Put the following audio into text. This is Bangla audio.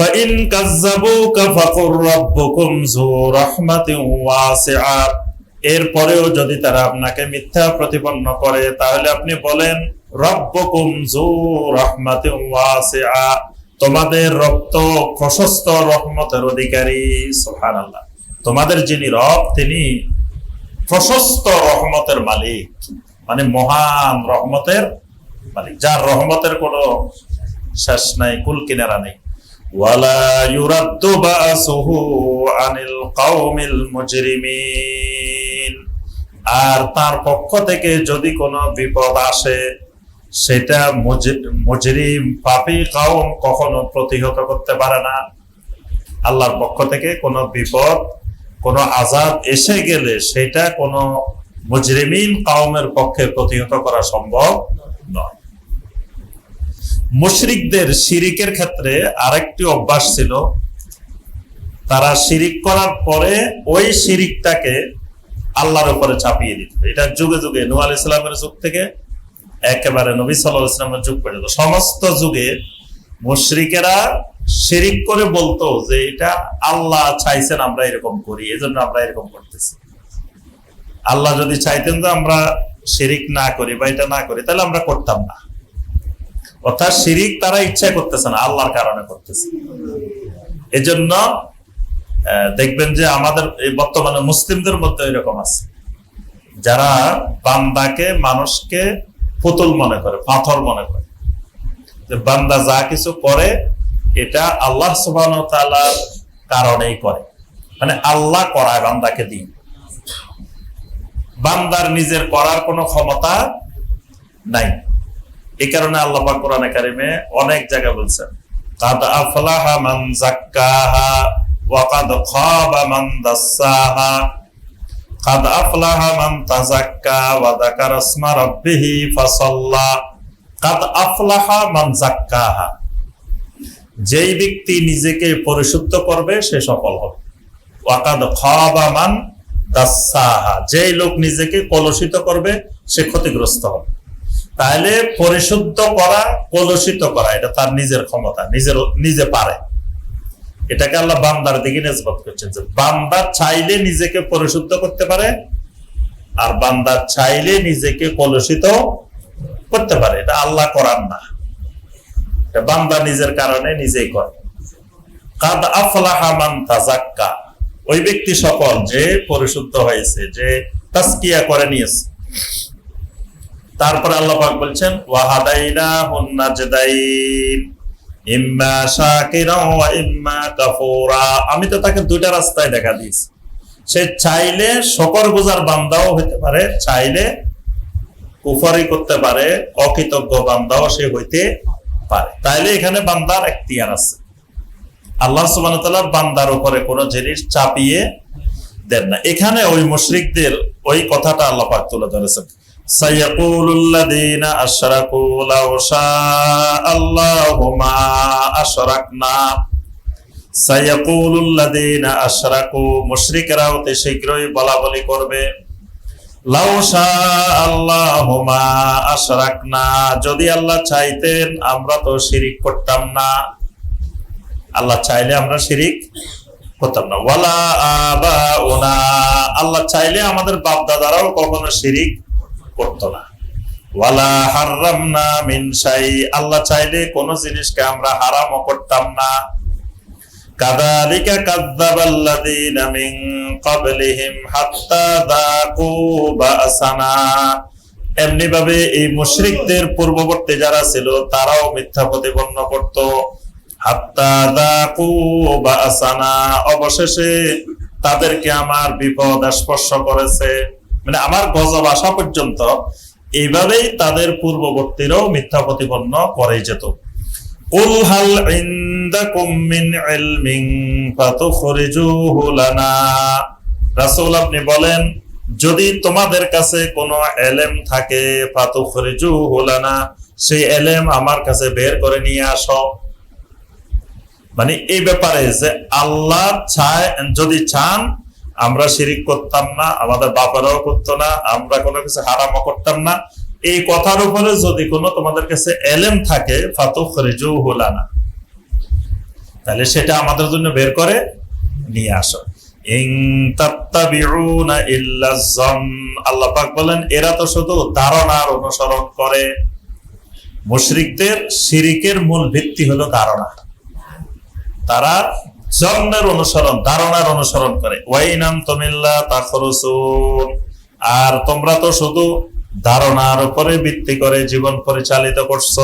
فإن كذبوك فقل ربكم ذو رحمة واسعة এরপরেও যদি তারা আপনাকে মিথ্যা প্রতিপন্ন করে তাহলে আপনি বলেন রব্বকুম জু রহমাতে ওয়াসিআ তোমাদের রক্ত প্রশস্ত রহমতের অধিকারী সুবহানাল্লাহ তোমাদের যিনি রব তিনি প্রশস্ত রহমতের মালিক মানে মহান রহমতের মালিক যার রহমতের কোনো শেষ নাই কুল কিনারা নেই ওয়ালা ইউরাদ্দু বাসুহু আনিল কাউমিল মুজরিমিন। আর তার পক্ষ থেকে যদি কোনো বিপদ আসে, সেটা মজরিম মুজরিম পাপী কাউম কখনো প্রতিহত করতে পারে না। আল্লাহর পক্ষ থেকে কোনো বিপদ, কোনো আজাব এসে গেলে সেটা কোনো মুজরিমিন কাউমের পক্ষে প্রতিহত করা সম্ভব নয়। মুশরিকদের শিরিকের ক্ষেত্রে আরেকটি অভ্যাস ছিল। তারা শিরিক করার পরে ওই শিরিকটাকে আল্লাহর উপরে চাপিয়ে দিত। এটা যুগে যুগে নূহ আলাইহিস সালামের যুগ থেকে একেবারে নবী আলাইহি ইসলামের যুগ পর্যন্ত। সমস্ত যুগে মুশরিকেরা শিরিক করে বলতো যে এটা আল্লাহ চাইছেন আমরা এরকম করি, এজন্য আমরা এরকম করতেছি। আল্লাহ যদি চাইতেন যে আমরা শিরিক না করি বা এটা না করি, তাহলে আমরা করতাম না। অর্থাৎ শিরিক তারা ইচ্ছা করতেছে না, আল্লাহর কারণে করতেছে। এজন্য দেখবেন যে আমাদের বর্তমানে মুসলিমদের মধ্যে এরকম আছে। যারা বান্দাকে মানুষকে পুতুল মনে করে, পাথর মনে করে। যে বান্দা যা কিছু করে, এটা আল্লাহ তাআলার কারণেই করে। মানে আল্লাহ করায় বান্দাকে দিন বান্দার নিজের করার কোনো ক্ষমতা নাই। এই কারণে আল্লাহ পাক কোরআনে কারিমে অনেক জায়গায় বলছেন, কাদ আফলাহা মান মান মান আফলাহা মান যেই ব্যক্তি নিজেকে পরিশুদ্ধ করবে, সে সফল হবে। ওয়াকাদ খাবা মান দাসসাহা যেই লোক নিজেকে কলুষিত করবে, সে ক্ষতিগ্রস্ত হবে। তাহলে পরিশুদ্ধ করা, কলুষিত করা, এটা তার নিজের ক্ষমতা, নিজের, নিজে পারে। এটাকে আল্লাহ বান্দার দিকে নেসবত করছেন যে বান্দা চাইলে নিজেকে পরিশুদ্ধ করতে পারে, আর বান্দা চাইলে নিজেকে কলুষিত করতে পারে। এটা আল্লাহ করার না। এটা বান্দা নিজের কারণে নিজেই করে। কাদ আফলাহা মান তাজাক্কা ওই ব্যক্তি সফল যে পরিশুদ্ধ হয়েছে, যে তাসকিয়া করে নিয়েছে তারপর আল্লাহ পাক বলছেন আমি তো তাকে দুইটা রাস্তায় দেখা দিয়েছি। সে চাইলে শকর গুজার বান্দাও হইতে পারে, চাইলে কুফারি করতে পারে, অকৃতজ্ঞ বান্দাও সে হইতে পারে। তাইলে এখানে বান্দার এখতিয়ার আছে। আল্লাহ ওয়া বান্দার উপরে কোনো জিনিস চাপিয়ে দেন না। এখানে ওই মুশরিকদের ওই কথাটা আল্লাপাক তুলে ধরেছেন। সাইয়াকুলুল্লাযীনা আশরাকু লাউ শাআল্লাহু মা আশরাকনা। সাইয়াকুলুল্লাযীনা আশরাকু, মুশরিকরা অতি শীঘ্রই বলা বলি করবে। লাউ শাআল্লাহু মা আশরাকনা, যদি আল্লাহ চাইতেন আমরা তো শিরিক করতাম না। আল্লাহ চাইলে আমরা শিরিক করতাম না। আল্লাহ চাইলে আমাদের বাপ দাদারাও কখনো শিরিক করতো না। আল্লাহ চাইলে কোন জিনিসকে আমরা হারামও করতাম না। মিন এমনি ভাবে এই মুশরিকদের পূর্ববর্তী যারা ছিল, তারাও মিথ্যা প্রতিপন্ন করত। হাত্তা যাকু বাসানা, অবশেষে তাদেরকে আমার বিপদ স্পর্শ করেছে। মানে আমার গজব আসা পর্যন্ত এইভাবেই তাদের পূর্ববর্তীরাও মিথ্যা প্রতিপন্ন করে যেত قل هل عندكم من علم فتخرجوه لنا রাসূল আপনি বলেন যদি তোমাদের কাছে কোনো এলেম থাকে ফাতুখরিজুহু লানা সেই এলেম আমার কাছে বের করে নিয়ে আসো মানে এই ব্যাপারে যে আল্লাহ চায় যদি চান আমরা শিরিক করতাম না, আমাদের বাপারাও করতো না, আমরা কোনো কিছু হারামও করতাম না। এই কথার উপরে যদি কোনো তোমাদের কাছে এলেম থাকে ফাতুখ রেজু হোলানা তাহলে সেটা আমাদের জন্য বের করে নিয়ে আসো। আল্লাহ পাক বলেন, এরা তো শুধু ধারণার অনুসরণ করে। মুশরিকদের শিরিকের মূল ভিত্তি হলো ধারণা। তারা জন্মের অনুসরণ, ধারণার অনুসরণ করে। ওয়াইনাম তমিল্লা তাখরুসুন। আর তোমরা তো শুধু ধারণার উপরে ভিত্তি করে জীবন পরিচালিত করছ।